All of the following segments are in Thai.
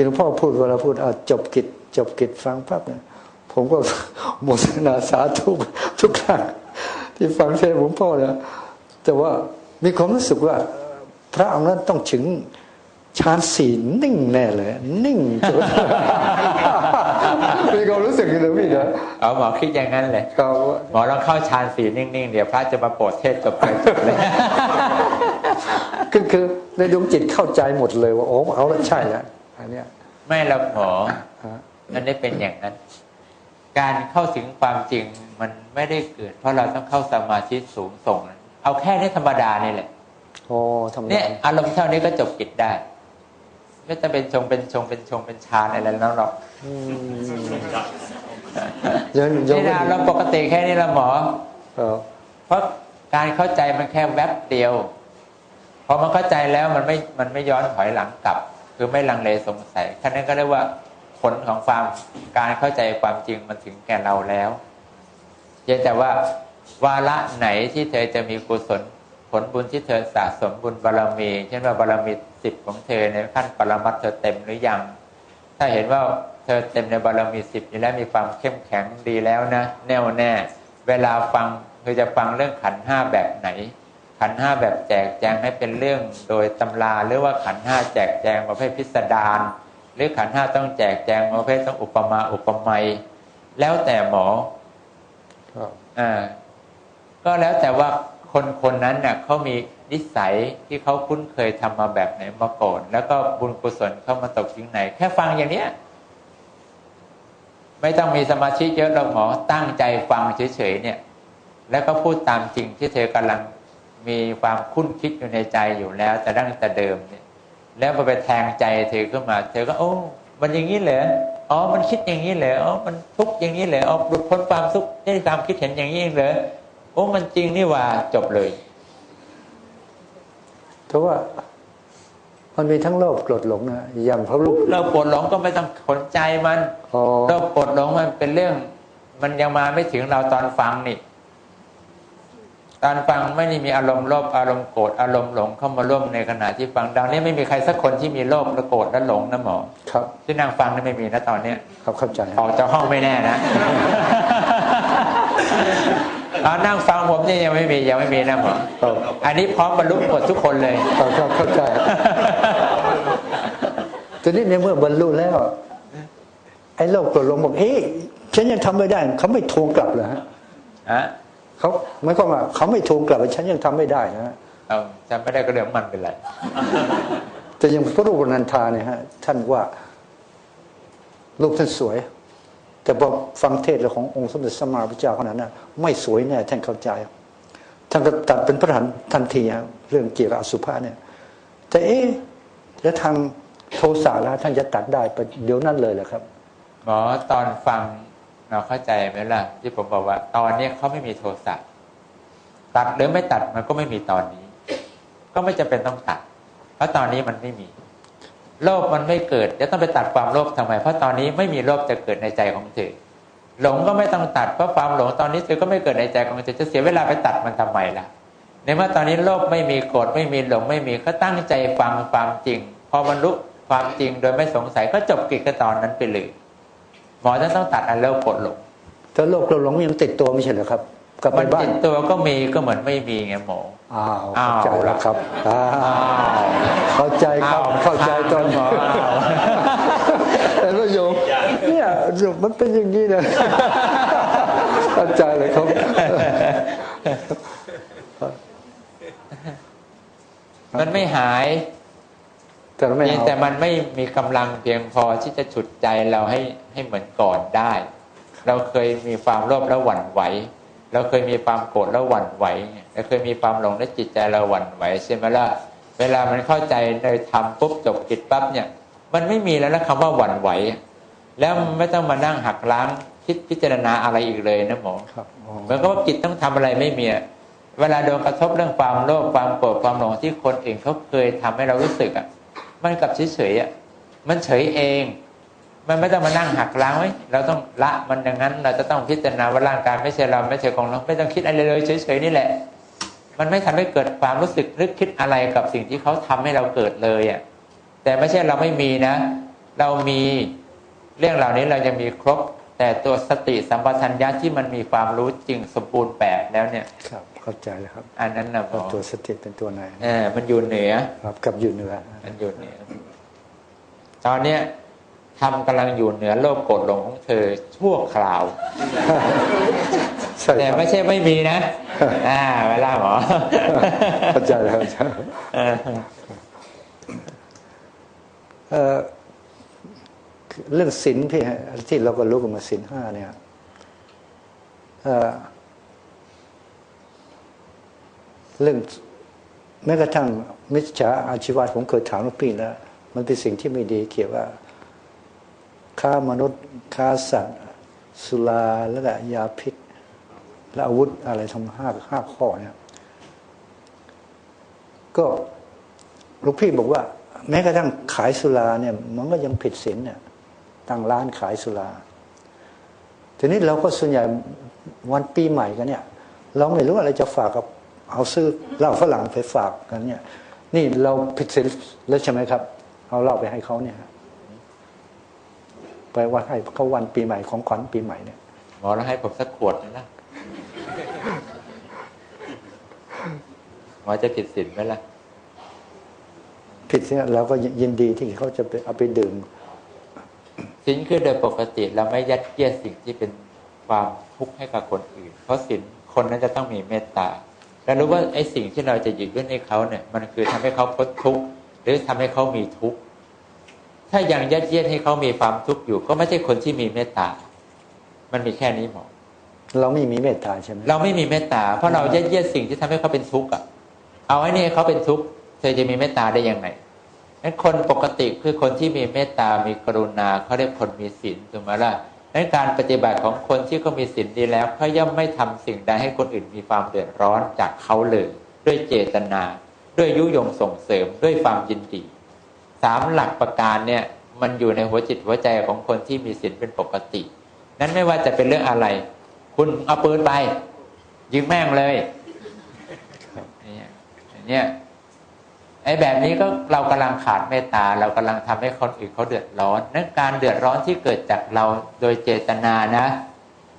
ที่หลวงพ่อพูดเวลาพูดเอาจบกิจจบกิจฟังปั๊บเนี่ยผมก็โมทนาสาธุทุกครั้งที่ฟังเทศน์หลวงพ่อเนี่ยแต่ว่ามีความรู้สึกว่า พระองค์นั้นต้องถึงฌานสี่นิ่งแน่เลย นิ่งจนมีความรู้สึกอย่างนี้พี่นะเอาหมอคิดอย่างนั้นเลยเขาหมอลองเข้าฌานสีนิ่งๆ เดี๋ยวพระจะมาโปรดเทศจบไปจบเลยคือคือในดวงจิตเข้าใจหมดเลยว่าโอ้เอาละใช่แล้ว อันเนี้ยไม่หรอกหมอฮะมันได้เป็นอย่างนั้น การเข้าถึงความจริงมันไม่ได้เกิด เพราะเราต้องเข้าสมาธิสูงส่ง เอาแค่นี้ธรรมดานี่แหละโอ้ทำเนี่ยได้อารมณ์เท่านี้ก็จบกิจได้ ไม่จะเป็นชงเป็นชงเป็นชงเป็นฌานอะไรแล้วหรอกอืมยังยังนี่ไม่นะอารมณ์ปกติแค่นี้ละหมอเออเพราะการเข้าใจมันแค่แวบเดียวพอมันเข้าใจแล้วมันไม่มันไม่ย้อนถอยหลังกลับ คือไม่ลังเลสงสัยแค่นั้นก็เรียกว่าผลของความการเข้าใจความจริงมันถึงแก่เราแล้วเพียงแต่ว่าวาระไหนที่เธอจะมีกุศลผลบุญที่เธอสะสมบุญบารรมี เช่นว่าบารมีสิบของเธอในขั้นปรมัตถ์เธอเต็มหรือยัง ถ้าเห็นว่าเธอเต็มในบารมีสิบอยู่แล้วมีความเข้มแข็งดีแล้วนะ แน่วแน่ เวลาฟังเธอจะฟังเรื่องขันห้าแบบไหน ขันธ์ห้าแบบแจกแจงให้เป็นเรื่องโดยตำราหรือว่าขันธ์ห้าแจกแจงประเภทพิสดารหรือขันธ์ห้าต้องแจกแจงประเภทต้องอุปมาอุปไมยแล้วแต่หมอครับอ่าก็แล้วแต่ว่าคนคนนั้นเน่ะเขามีนิสัยที่เขาคุ้นเคยทำมาแบบไหนมาก่อนแล้วก็บุญกุศลเข้ามาตกที่ไหน แค่ฟังอย่างเนี้ย ไม่ต้องมีสมาธิเยอะหรอกหมอตั้งใจฟังเฉยๆเนี่ย แล้วก็พูดตามจริงที่เธอกำลัง มีความคุ้นคิดอยู่ในใจอยู่แล้ว แต่ดั้งแต่เดิมเนี่ย แล้วพอไปแทงใจเธอขึ้นมา เธอก็โอ้ มันอย่างนี้เหรออ๋อ มันคิดอย่างนี้เหรออ๋อ มันทุกข์อย่างนี้เหรออ๋อหลุดพ้นความทุกข์ได้ความคิดเห็นอย่างนี้เหรอโอ้มันจริงนี่หว่าจบเลยเพราะว่ามันมีทั้งโลภโกรธหลงนะอย่างพระลูกเราปวดหลงก็ไม่ต้องสนใจมันอ๋อเราปวดหลงมันเป็นเรื่อง มันยังมาไม่ถึงเราตอนฟังนี่ ตอนฟังไม่ได้มีอารมณ์โลภอารมณ์โกรธอารมณ์หลงเข้ามาร่วมในขณะที่ฟังดังนี้ไม่มีใครสักคนที่มีโลภและโกรธและหลงนะหมอครับ ที่นั่งฟังนี่ไม่มีนะตอนเนี้ยครับเข้าใจออกจากห้องไม่แน่นะเอานั่งฟังผมนี่ยังไม่มียังไม่มีนะหมอครับอันนี้พร้อมบรรลุหมดทุกคนเลยครับครับเข้าใจทีนี้ในเมื่อบรรลุแล้วไอ้โลภโกรธหลงบอกเอ๊ะฉันยังทำไม่ได้เขาไม่ทวงกลับเหรอฮะฮะ เขาหมายความว่าเขาไม่ทวงกลับว่าฉันยังทำไม่ได้นะฮะเอาจำไม่ได้ก็เรื่องของมันเป็นไรแต่อยังพระรูปนันทาเนี่ยฮะท่านว่ารูปท่านสวย แต่พอฟังเทศน์ขององค์สมเด็จสมมาพระเจ้าขนาดนั้นไม่สวยแน่ท่านเข้าใจท่านก็ตัดเป็นพระหันทันทีฮะเรื่องเกี่ยวกับอสุภะเนี่ย แต่เอ๊ะแล้วทางโทสะแล้วท่านจะตัดได้ไปเดี๋ยวนั้นเลยเหรอครับหมอตอนฟัง เราเข้าใจไหมล่ะ ที่ผมบอกว่า ตอนนี้เขาไม่มีโทสะตัดหรือไม่ตัดมันก็ไม่มีตอนนี้ ก็ไม่จำเป็นต้องตัด เพราะตอนนี้มันไม่มี โลภมันไม่เกิดจะต้องไปตัดความโลภทำไม เพราะตอนนี้ไม่มีโลภจะเกิดในใจของเธอหลงก็ไม่ต้องตัดเพราะความหลงตอนนี้เธอก็ไม่เกิดในใจของเธอจะเสียเวลาไปตัดมันทำไมล่ะในเมื่อตอนนี้โลภไม่มีโกรธไม่มีหลงไม่มีก็ตั้งใจฟังความจริง พอบรรลุความจริงโดยไม่สงสัยก็จบกิจกันตอนนั้นไปเลย หมอจะต้องตัดอันโลภโกรธหลงแต่โลภโกรธหลงยังติดตัวไม่ใช่เหรอครับกลับไปมันบ้าตินดตัวก็มีก็เหมือนไม่มีไงหมออ้าวอ้าวเข้าใจแล้วครับอ้าวเข้าใจครับอ้าวเข้าใจตอนอ้าวอ้าวแต่ละโยมเนี่ยโยมมันเป็นอย่างนี้นะเข้าใจเลยครับมันไม่หาย แต่เราไม่เพียงเอาแต่มันไม่มีกำลังเพียงพอที่จะฉุดใจเราให้ให้เหมือนก่อนได้ เราเคยมีความโลภแล้วหวั่นไหวเราเคยมีความโกรธแล้วหวั่นไหวเราเคยมีความหลงและจิตใจเราหวั่นไหวใช่ไหมล่ะเวลามันเข้าใจในธรรมปุ๊บจบกิจปั๊บเนี่ย มันไม่มีแล้วนะคำว่าหวั่นไหว แล้วมันไม่ต้องมานั่งหักล้างคิดพิจารณาอะไรอีกเลยนะหมอครับอ๋อเหมือนกับว่าจิตต้องทำอะไรไม่มีอะเวลาโดนกระทบเรื่องความโลภความโกรธความหลงที่คนอื่นเขาเคยทำให้เรารู้สึกอะ มันกลับเฉยๆอะมันเฉยเอง มันไม่ต้องมานั่งหักล้างไว้เราต้องละมันอย่างนั้น เราจะต้องพิจารณาว่าร่างกายไม่ใช่เราไม่ใช่ของเราไม่ต้องคิดอะไรเลยเฉยๆนี่แหละ มันไม่ทำให้เกิดความรู้สึกนึกคิดอะไรกับสิ่งที่เขาทำให้เราเกิดเลยอะแต่ไม่ใช่เราไม่มีนะ เรามีเรื่องเหล่านี้เรายังมีครบ แต่ตัวสติสัมปชัญญะที่มันมีความรู้จริงสมบูรณ์แบบแล้วเนี่ยครับ เข้าใจแล้วครับ อันนั้นนะหมอตัวสติเป็นตัวไหนเออมันอยู่เหนือครับกับอยู่เหนือ มันอยู่เหนือ ตอนเนี้ยทำกำลังอยู่เหนือโลกโกรธหลงของเธอชั่วคราวใช่แต่ครับไม่ใช่ไม่มีนะ อ่าเวลาหมอเข้าใจแล้วเข้าใจแล้วเออเอ่อเรื่องศีลพี่ฮะที่เราก็รู้กันมาศีลห้าเนี่ย เรื่องแม้กระทั่งมิจฉาอาชีวะผมเคยถามหลูกพี่แล้วมันเป็นสิ่งที่ไม่ดีเกี่ยวว่าค้ามนุษย์ค้าสัตว์ สุราแล้วก็ยาพิษ และอาวุธอะไรทั้งห้าห้าข้อเนี่ยก็หลูกพี่บอกว่า แม้กระทั่งขายสุราเนี่ย มันก็ยังผิดศีลเนี่ยตั้งร้านขายสุราทีนี้เราก็ส่วนใหญ่วันปีใหม่กันเนี่ย เราไม่รู้อะไรจะฝากกับ เอาซื้อเหล้าฝรั่งไปฝากกันเนี่ย นี่เราผิดศีลแล้วใช่ไหมครับ เอาเหล้าไปให้เขาเนี่ยฮะไปว่าให้เขาวันปีใหม่ของขวัญปีใหม่เนี่ยหมอแล้วให้ผมสักขวดหนึงนะหมอจะผิดศีลไหมล่ะผิดเนี่ยเราก็ยินดีที่เขาจะไปเอาไปดื่มศีลคือโดยปกติเราไม่ยัดเยียดสิ่งที่เป็นความทุกข์ให้กับคนอื่น เพราะศีลคนนั้นจะต้องมีเมตตา แล้วรู้ว่าไอ้สิ่งที่เราจะหยิบยื่นให้เขาเนี่ยมันคือทำให้เขาพ้นทุกข์หรือทำให้เขามีทุกข์ถ้ายังยัดเยียดให้เขามีความทุกข์อยู่ ก็ไม่ใช่คนที่มีเมตตา มันมีแค่นี้หมอเราไม่มีเมตตาใช่ไหมเราไม่มีเมตตาเพราะเรายัดเยียดสิ่งที่ทำให้เขาเป็นทุกข์อะ เอาไอ้นี่ให้เขาเป็นทุกข์เธอจะมีเมตตาได้ยังไงนั้นคนปกติคือคนที่มีเมตตา มีกรุณาเขาเรียกคนมีศีลถูกไหมล่ะ นั้นการปฏิบัติของคนที่เขามีศีลดีแล้วเขาย่อมไม่ทำสิ่งใดให้คนอื่นมีความเดือดร้อนจากเขาเลยด้วยเจตนา ด้วยยุยงส่งเสริมด้วยความยินดีสามหลักประการเนี่ยมันอยู่ในหัวจิตหัวใจของคนที่มีศีลเป็นปกติ นั้นไม่ว่าจะเป็นเรื่องอะไร คุณเอาปืนไปยิงแม่งเลยเนี่ยเนี่ย ไอ้แบบนี้ก็เรากำลังขาดเมตตา เรากำลังทำให้คนอื่นเขาเดือดร้อนนั้นการเดือดร้อนที่เกิดจากเราโดยเจตนานะ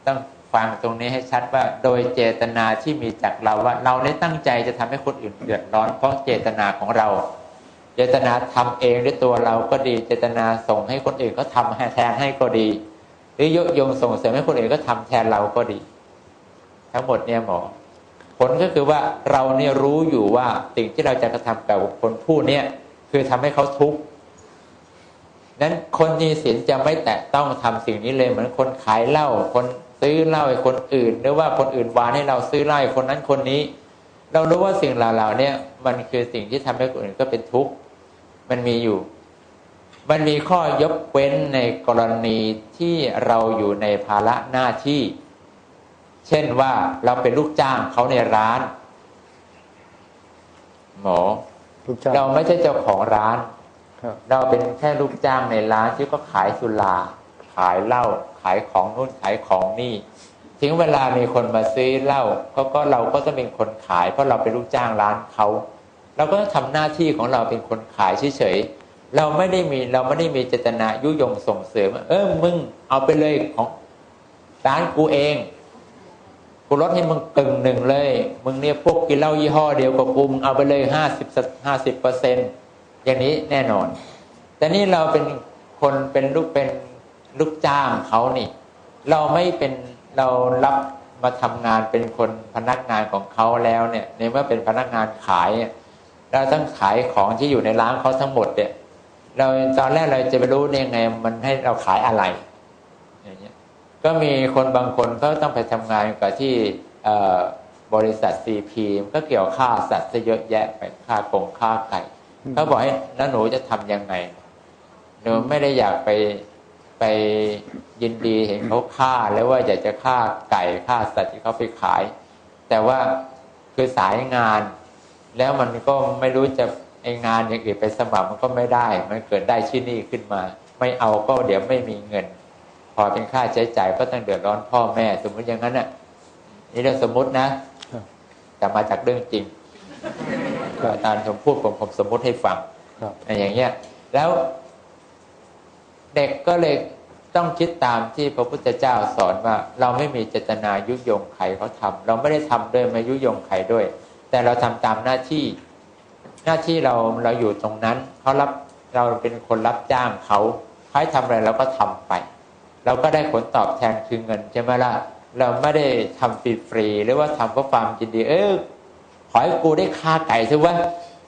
ต้องฟังตรงนี้ให้ชัดว่าโดยเจตนาที่มีจากเราว่า เราได้ตั้งใจจะทำให้คนอื่นเดือดร้อน เพราะเจตนาของเรา เจตนาทำเองด้วยตัวเราก็ดีเจตนาส่งให้คนอื่นก็ทำให้แทนให้ก็ดี หรือยกยงส่งเสริมให้คนอื่นก็ทำแทนเราก็ดี ทั้งหมดเนี่ยหมอ ลก็คือว่าเราเนี่ยรู้อยู่ว่าสิ่งที่เราจะกระทำกับคนผู้เนี้ยคือทำให้เขาทุกข์นั้นคนมีศีลจะไม่แตะต้องทำสิ่งนี้เลยเหมือนคนขายเหล้าคนซื้อเหล้าให้คนอื่น หรือว่าคนอื่นวานให้เราซื้อเหล้าให้คนนั้นคนนี้ เรารู้ว่าสิ่งเหล่านี่ยมันคือสิ่งที่ทำให้คนอื่นก็เป็นทุกข์มันมีอยู่ มันมีข้อยกเว้นในกรณีที่เราอยู่ในภาระหน้าที่ เช่นว่าเราเป็นลูกจ้างเขาในร้าน หมอลูกจ้างเราไม่ใช่เจ้าของร้านครับเราเป็นแค่ลูกจ้างในร้านที่ก็ขายสุราขายเหล้าขายของนู่นขายของนี่ถึงเวลามีคนมาซื้อเหล้าก็ก็เราก็จะเป็นคนขาย เพราะเราเป็นลูกจ้างร้านเขาเราก็ทำหน้าที่ของเราเป็นคนขายเฉยๆเราไม่ได้มีเราไม่ได้มีเจตนายุยงส่งเสริมว่าเออมึงเอาไปเลยของร้านกูเอง กูลดให้มึงกึ่งหนึ่งเลย มึงเนี่ยพวกกินเหล้ายี่ห้อเดียวกับกูมึงเอาไปเลยห้าสิบห้าสิบเปอร์เซ็นต์อย่างนี้แน่นอน แต่นี่เราเป็นคนเป็นลูกเป็นลูกจ้างเขานี่ เราไม่เป็นเรารับมาทำงานเป็นคนพนักงานของเขาแล้วเนี่ยในเมื่อเป็นพนักงานขายเนี่ยเราต้องขายของที่อยู่ในร้านเขาทั้งหมดเนี่ย เราตอนแรกเราจะไปรู้ได้ยังไง มันให้เราขายอะไรอย่างเงี้ย ก็มีคนบางคนเขาต้องไปทำงานกับที่เอ่อบริษัทซีพีก็เกี่ยวค่าสัตว์ซะเยอะแยะไปค่ากงค่าไก่เขาบอกให้แล้วหนูจะทำยังไง หนูไม่ได้อยากไปไปยินดีเห็นเขาฆ่าแล้วว่าอยากจะฆ่าไก่ฆ่าสัตว์ที่เขาไปขาย แต่ว่าคือสายงาน แล้วมันก็ไม่รู้จะไองานอย่างอื่นไปสมัครมันก็ไม่ได้ มันเกิดได้ที่นี่ขึ้นมา ไม่เอาก็เดี๋ยวไม่มีเงิน พอเป็นค่าใช้จ่ายก็ต้องเดือดร้อนพ่อแม่ สมมติอย่างนั้นน่ะ นี่เรื่องสมมตินะครับแต่มาจากเรื่องจริงครับอาจารย์ผมพูดผมผมสมมติให้ฟังครับอะไรอย่างเงี้ย แล้วเด็กก็เลยต้องคิดตามที่พระพุทธเจ้าสอนว่า เราไม่มีเจตนายุยงใครเขาทำเราไม่ได้ทำด้วยไม่ยุยงใครด้วย แต่เราทำตามหน้าที่ หน้าที่เราเราอยู่ตรงนั้นเขารับเราเป็นคนรับจ้างเขาเขาให้ทำอะไรเราก็ทำไป เราก็ได้ผลตอบแทนคือเงินใช่ไหมล่ะเราไม่ได้ทำฟรีๆหรือว่าทำเพราะความยินดีเออขอให้กูได้ค่าไก่ซิวะ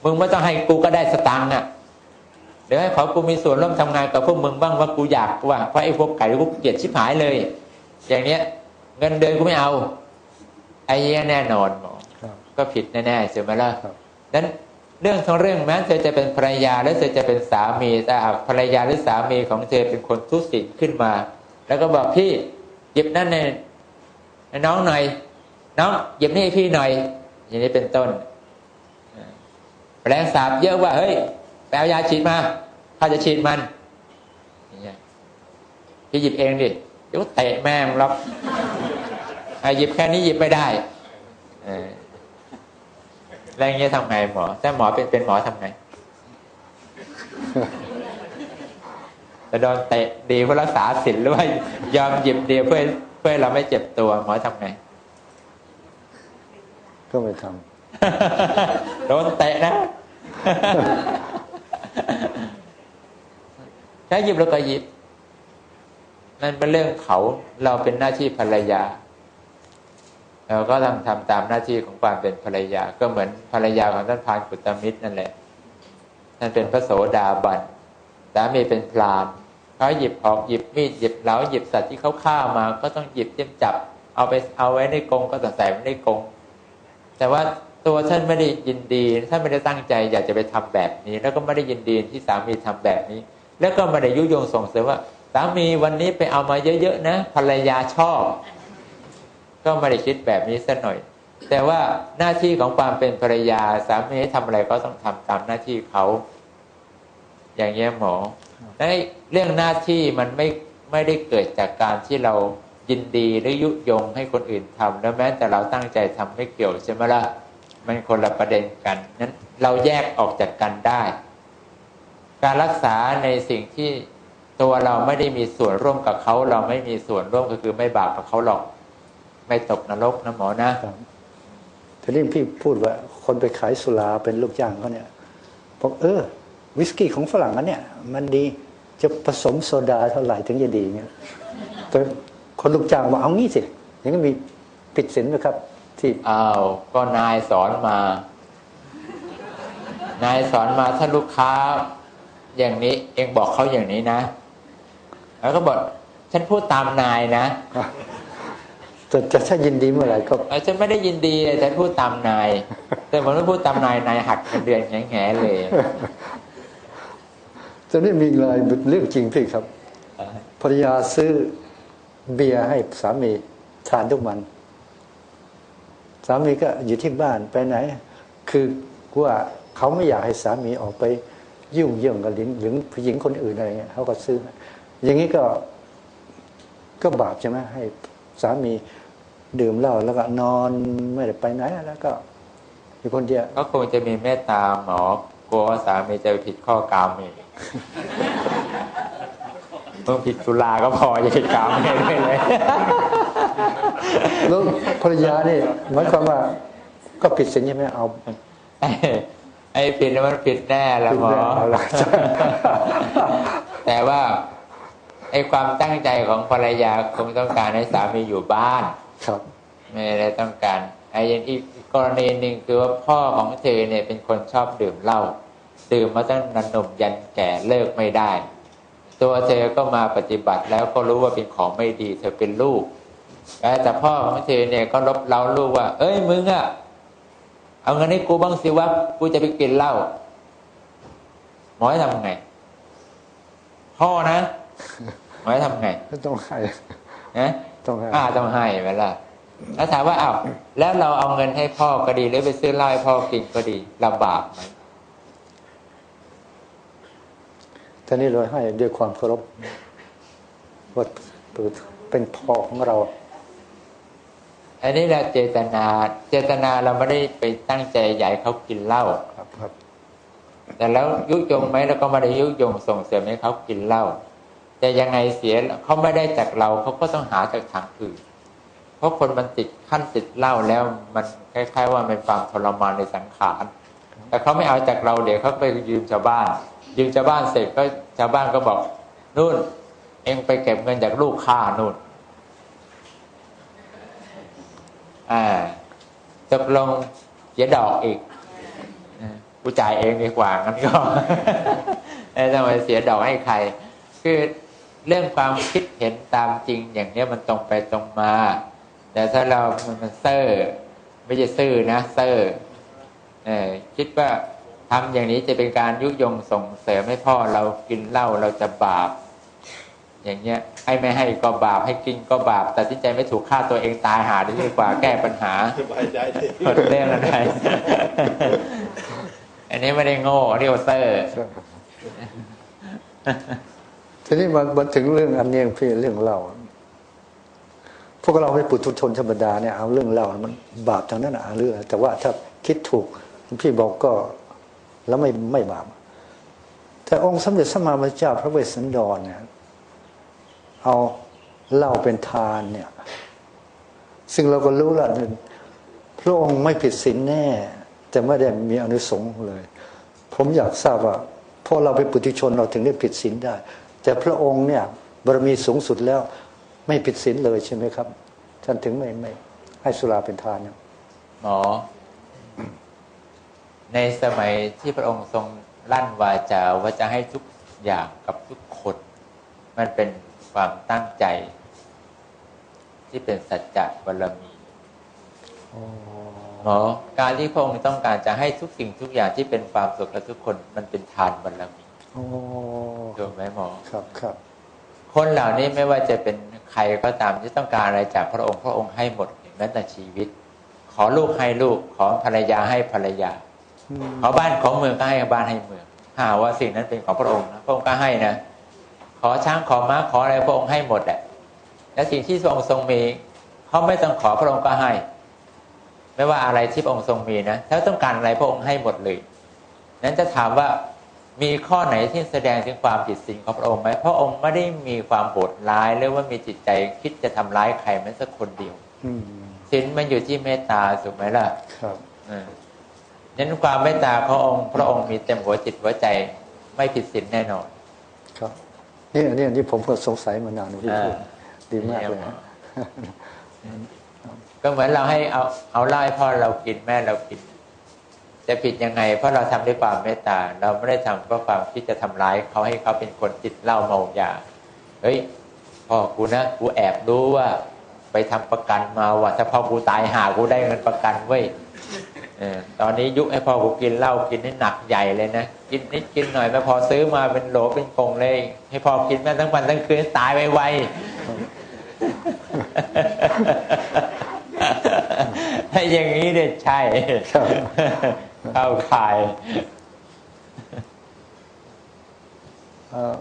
มึงไม่ต้องให้กูก็ได้สตังค์อะเดี๋ยวให้ขอกูมีส่วนร่วมทำงานกับพวกมึงบ้างว่ากูอยากว่าเพราะไอ้พวกไก่กูเกลียดชิบหายเลย อย่างเนี้ย เงินเดือนกูไม่เอา ไอ้เนี้ยแน่นอนหมอครับก็ผิดแน่ๆใช่ไหมล่ะครับนั้นเรื่องทั้งเรื่องแม้เธอจะเป็นภรรยาและเธอจะเป็นสามีแต่หากภรรยาหรือสามีของเธอเป็นคนทุศีลขึ้นมา แล้วก็บอกพี่หยิบนั่นในให้น้องหน่อย น้องหยิบนี่ให้พี่หน่อย อย่างนี้เป็นต้นแรงสาบเยอะว่าเฮ้ยไปเอายาฉีดมาข้าจะฉีดมันอย่างเงี้ยพี่หยิบเองดิเดี๋ยวเตะแม่งหรอกอะหยิบแค่นี้หยิบไม่ได้ออแล้วอย่างเงี้ยทำไงหมอถ้าหมอเป็นเป็นหมอทำไง จะโดนเตะดีเพื่อรักษาศีลหรือว่ายอมหยิบดีเพื่อเพื่อให้เราไม่เจ็บตัวหมอทำไง ก็ไม่ทโดนเตะนะถ้าหยิบแล้วก็หยิบนั่นเป็นเรื่องเขาเราเป็นหน้าที่ภรรยาเราก็ต้องทำตามหน้าที่ของความเป็นภรรยา ก็เหมือนภรรยาของท่านพานกุตมิตรนั่นแหละท่านเป็นพระโสดาบันสามีเป็นพราหมณ์ เขาหยิบออกหยิบมีดหยิบเหลาหยิบสัตว์ที่เขาฆ่ามา ก็ต้องหยิบเจิ้มจับ เอาไปเอาไว้ในกรงก็ต้องใส่ไว้ในกรงแต่ว่าตัวท่านไม่ได้ยินดีท่านไม่ได้ตั้งใจ อยากจะไปทำแบบนี้ แล้วก็ไม่ได้ยินดีที่สามีทำแบบนี้ แล้วก็ไม่ได้ยุยงส่งเสริมว่าสามีวันนี้ไปเอามาเยอะๆนะภรรยาชอบ ก็ไม่ได้คิดแบบนี้สัหน่อย แต่ว่าหน้าที่ของความเป็นภรรยาสามีให้ทำอะไรก็ต้องทำตามหน้าที่เขา อย่างเงี้ยหมอไอ้เรื่องหน้าที่มันไม่ไม่ได้เกิดจากการที่เรายินดีหรือยุยงให้คนอื่นทำแล้วแม้แต่เราตั้งใจทำไม่เกี่ยวใช่ไหมล่ะมันคนละประเด็นกันนั้นเราแยกออกจากกันได้ การรักษาในสิ่งที่ตัวเราไม่ได้มีส่วนร่วมกับเขา เราไม่มีส่วนร่วมก็คือไม่บาปกับเขาหรอก ไม่ตกนรกนะหมอนะำครับทีนี้พี่พูดว่า คนไปขายสุราเป็นลูกจ้างเขาเนี่ยบอกเออ วิสกี้ของฝรั่งอันเนี่ยมันดีจะผสมโซดาเท่าไหร่ถึงจะดีเงี้ยแต่คนลูกจ้างบอกเอางี้สิอย่างนี้มีผิดศีลไหมครับ ที่อ้าวก็นายสอนมา นายสอนมาถ้าลูกค้า อย่างนี้เองบอกเขาอย่างนี้นะ แล้วก็บอกฉันพูดตามนายนะจะจะถ้ายินดีเมื่อไหร่ก็เออฉันไม่ได้ยินดีเลยฉันพูดตามนาย แต่ผมไม่พูดตามนายนายหักเงินเดือนแง่ๆเลย จะนี่มีรายเรื่องจริงพี่ครับภรรยาซื้อเบียร์ให้สามีทานทุกวัน สามีก็อยู่ที่บ้านไปไหน คือว่าเขาไม่อยากให้สามีออกไปยุ่งเยี่ยงกับหญิงหรือผู้หญิงคนอื่นอะไรเงี้ยเขาก็ซื้อ อย่างนี้ก็ก็บาปใช่ไหมให้สามีดื่มเหล้าแล้วก็นอนไม่ได้ไปไหนแล้วก็อยู่คนเดียวก็คงจะมีเมตตาหมอก ลัวว่าสามีจะผิดข้อกรรมอีกมึงผิดสุราก็พออย่าผิดกรรมให้ด้วยเลยแล้วภรรยานี่หมายความว่า ก็ผิดศีลใช่ไหมเอาไอ้ไอ้ผิดน่ะมันผิดแน่ละหมอผิดแน่เอาล่ะแต่ว่าไอ้ความตั้งใจของภรรยาคงต้องการให้สามีอยู่บ้าน ครับ ไม่ได้ต้องการไอ้อยังอีกกรณีหนึ่งคือว่าพ่อของเธอเนี่ยเป็นคนชอบดื่มเหล้า ดื่มมาตั้งแต่หนุ่มยันแก่เลิกไม่ได้ ตัวเธอก็มาปฏิบัติแล้วก็รู้ว่าเป็นของไม่ดี เธอเป็นลูกแต่พ่อของเธอเนี่ยก็ลบเล้าลูกว่า เอ้ยมึงอะเอาเงินให้กูบ้างสิวะกูจะไปกินเหล้าหมอให้ทำไง พ่อนะหมอให้ทำไงก็ต้องให้นะต้องให้อ่าต้องให้ไหมล่ะแล้วถามว่าอ้าวแล้วเราเอาเงินให้พ่อก็ดีหรือไปซื้อเหล้าให้พ่อกินก็ดีลำบากไหม ท่านี้เราให้ด้วยความเคารพว่าเป็นพ่อของเรา อันนี้เราเจตนา เจตนาเราไม่ได้ไปตั้งใจใหญ่เขากินเหล้าครับครับ แต่แล้วยุยงไหมเราก็ไม่ได้ยุยงส่งเสริมให้เขากินเหล้าแต่ยังไงเสียเขาไม่ได้จากเราเขาก็ต้องหาจากทางอื่นเพราะคนมันติดขั้นติดเหล้าแล้วมันคล้าย ๆ ว่าเป็นความทรมานในสังขารแต่เขาไม่เอาจากเราเดี๋ยวเขาไปยืมชาวบ้าน ยืมชาวบ้านเสร็จก็ชาวบ้านก็บอกนู่น เองไปเก็บเงินจากลูกค้านู่นอ่าตกลงเสียดอกอีกกูจ่ายเองดีกว่างั้นก็เอ้ยทำไมเสียดอกให้ใคร คือเรื่องความคิดเห็นตามจริงอย่างเนี้ยมันตรงไปตรงมา แต่ถ้าเรามันมันเซอร์ไม่ใช่ซื่อนะเซอร์เออคิดว่า ทำอย่างนี้จะเป็นการยุยงส่งเสริมให้พ่อเรากินเหล้าเราจะบาป อย่างเงี้ยให้ไม่ให้ก็บาปให้กินก็บาปตัดสินใจไม่ถูกฆ่าตัวเองตายหาดีกว่าแก้ปัญหาสบายใจดีหมดเรื่องอะไรอันนี้ไม่ได้โง่เรียกว่าเซอร์ทีนี้มันมันถึงเรื่องอันเนี้ยพี่เรื่องเล่าพวกเราเป็นปุถุชนธรรมดาเนี่ยเอาเรื่องเล่ามันบาปทางนั้นอะเรื่องแต่ว่าถ้าคิดถูกพี่บอกก็ แล้วไม่ไม่บาป แต่องค์สมเด็จสมมาพระเจ้าพระเวสสันดรเนี่ยเอาเหล้าเป็นทานเนี่ย ซึ่งเราก็รู้ละพระองค์ไม่ผิดศีลแน่ แต่ไม่ได้มีอนุสงส์เลย ผมอยากทราบว่าพราะเราเป็นปุถุชนเราถึงได้ผิดศีลได้ แต่พระองค์เนี่ยบารมีสูงสุดแล้วไม่ผิดศีลเลยใช่ไหมครับท่านถึงไม่ไม่ให้สุราเป็นทานเนี่ยหมอ ในสมัยที่พระองค์ทรงลั่นวาจาว่าจะให้ทุกอย่างกับทุกคน มันเป็นความตั้งใจ ที่เป็นสัจจะบารมีหมอการที่พระองค์ต้องการจะให้ทุกสิ่งทุกอย่างที่เป็นความสุขกับทุกคนมันเป็นทานบารมีโอ้ถูกไหมหมอครับครับคนเหล่านี้ไม่ว่าจะเป็นใครก็ตามที่ต้องการอะไรจากพระองค์พระองค์ให้หมดแม้แต่ชีวิต ขอลูกให้ลูกขอภรรยาให้ภรรยา อืมขอบ้านของเมืองก็ให้บ้านให้เมืองถ้าหากว่าสิ่งนั้นเป็นของพระองค์นะพระองค์ก็ให้นะขอช้างขอม้าขออะไรพระองค์ให้หมดแหละและสิ่งที่พระองค์ทรงมีเขาไม่ต้องขอพระองค์ก็ให้ ไม่ว่าอะไรที่พระองค์ทรงมีนะถ้าต้องการอะไรพระองค์ให้หมดเลยนั้นจะถามว่ามีข้อไหนที่แสดงถึงความผิดศีลของพระองค์ไหมพระองค์ไม่ได้มีความโหดร้ายหรือว่ามีจิตใจคิดจะทำร้ายใครแม้สักคนเดียวอืมศีลมันอยู่ที่เมตตาถูกไหมล่ะ ครับ อืมนั้นความเมตตาขององค์พระองค์มีเต็มหัวจิตหัวใจไม่ผิดศีลแน่นอน ครับนี่อันนี้อันนี้ผมก็สงสัยมานานนะพี่อ่าพูดดีมากเลยฮะก็เหมือนเราให้เอาเอาเหล้าให้พ่อเรากินแม่เรากินจะผิดยังไง เพราะเราทำด้วยความเมตตา เราไม่ได้ทำเพราะความคิดจะทำร้ายเขาให้เขาเป็นคนติดเหล้าเมายาเฮ้ยพ่อกูนะกูแอบรู้ว่า ไปทำประกันมาว่ะถ้าพ่อกูตายหากูได้เงินประกันเว้ยเออ ตอนนี้ยุให้พ่อกูกินเหล้ากินให้หนักใหญ่เลยนะ กินนิดกินหน่อยไม่พอซื้อมาเป็นโหลเป็นกงเลย ให้พ่อกินแม่งทั้งวันทั้งคืนตายไวๆถ้าอย่างนี้เนี่ยใช่ครับเข้าข่ายเอ่อ